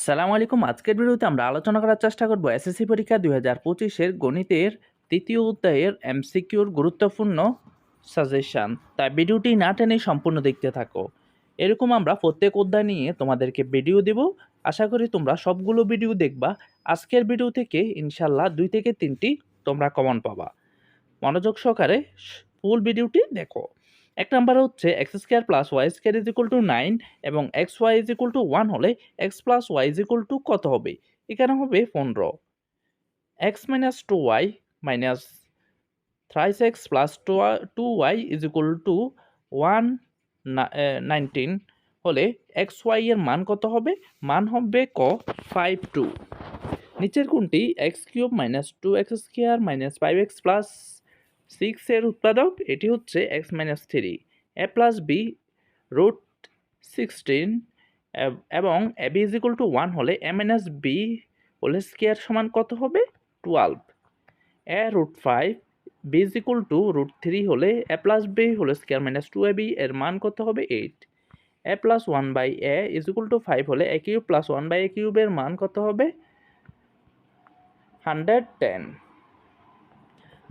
আসসালামু আলাইকুম। আজকের ভিডিওতে আমরা আলোচনা করার চেষ্টা করব এসএসসি পরীক্ষা দুই হাজার পঁচিশের গণিতের তৃতীয় অধ্যায়ের এমসিকিউর গুরুত্বপূর্ণ সাজেশান। তাই ভিডিওটি না টেনে সম্পূর্ণ দেখতে থাকো। এরকম আমরা প্রত্যেক অধ্যায় নিয়ে তোমাদেরকে ভিডিও দেব। আশা করি তোমরা সবগুলো ভিডিও দেখবা। আজকের ভিডিও থেকে ইনশাল্লাহ দুই থেকে তিনটি তোমরা কমন পাবা। মনোযোগ সহকারে ফুল ভিডিওটি দেখো। এক নাম্বার হচ্ছে x square plus y square is equal to nine এবং x y is equal to one হলে x plus y is equal to কত হবে? এখানে হবে পনেরো। X minus two y minus thrice x plus two two y is equal to one nineteen হলে x y এর মান কত হবে? মান হবে ক? ফাইভ টু নিচের কোনটি? X cube minus two x square minus five x plus six এর উৎপাদক, এটি হচ্ছে x minus three a plus b root sixteen এবং a b is equal to one হলে a minus b whole square সমান কত হবে? Twelve a root five b is equal to root three হলে a plus b whole square minus two a b এর মান কত হবে? Eight a plus one by a is equal to five হলে a cube plus one by a কিউবের মান কত হবে? হান্ড্রেড টেন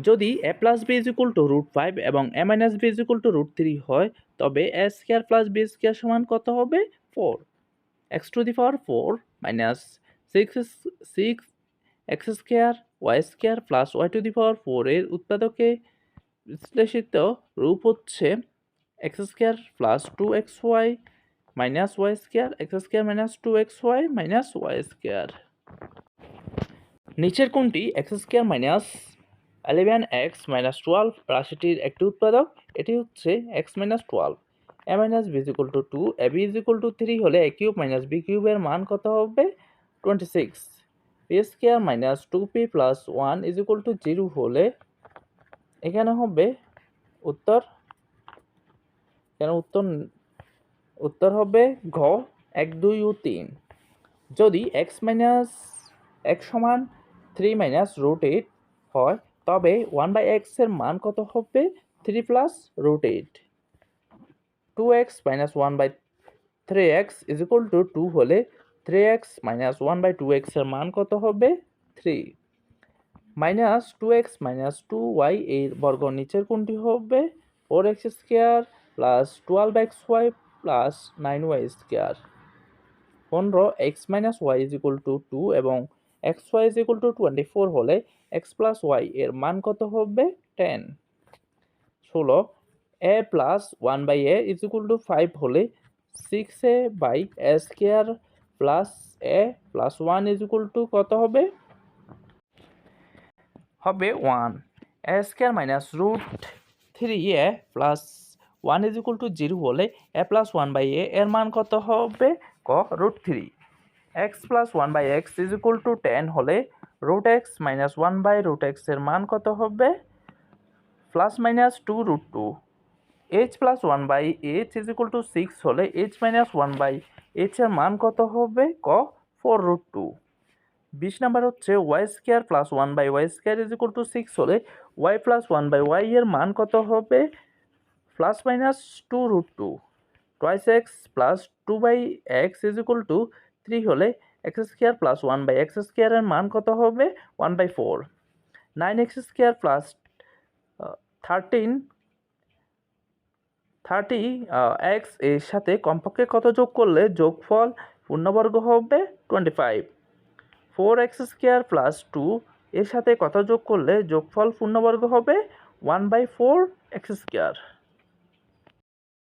যদি a plus b is two root five এবং a minus b is two root three হয়, তবে a square plus b square সমান কত হবে? Four x to the power four minus six six x square y square plus y to the power four এর উৎপাদকে বিশ্লেষিত রূপ হচ্ছে x square plus two x y minus y square x square minus two x y minus y square নিচের কোনটি? X square minus eleven x minus twelve রাশিটির একটি উৎপাদক, এটি হচ্ছে x minus twelve a minus b equal to two a b is equal to three হলে a cube minus b কিউবের মান কত হবে? Twenty six p square minus two p plus one is equal to zero হলে এখানে হবে উত্তর। এখানে উত্তর উত্তর হবে ঘ, এক, দুই ও তিন। যদি এক্স মাইনাস এক সমান থ্রি মাইনাস রুট এইট হয় তবে ওয়ান বাই এক্সের মান কত হবে? Three plus root eight two x minus one by three x is equal to two হলে three x minus one by two এক্সের মান কত হবে? Three minus two x minus two y এর বর্গ নিচের কোনটি হবে? Four x square plus twelve x y plus nine y square পনেরো x minus y is equal to two এবং x y is equal to twenty four হলে x plus y এর মান কত হবে? টেন ষোলো. A plus one by a is equal to five হলে six a by a square plus a plus one is equal to কত হবে? হবে one a square minus root three a plus one is equal to zero হলে a plus one by a এর মান কত হবে? ক root three x plus one by x is equal to ten হলে root x minus one by root এক্সের মান কত হবে? Plus minus two root two h plus one by h is equal to six হলে H minus one by এইচের মান কত হবে? ক ফোর রুট টু বিশ নাম্বার হচ্ছে y square plus one by y square is equal to six হলে y plus one by y এর মান কত হবে? Plus minus two root two twice x plus two by x is equal to three হলে x square plus one by x স্কোয়ারের মান কত হবে? One by four nine x square plus thirteen thirty এক্সের সাথে কমপক্ষে কত যোগ করলে যোগফল পূর্ণবর্গ হবে? Twenty five four x square plus two এর সাথে কত যোগ করলে যোগফল পূর্ণবর্গ হবে? One by four x square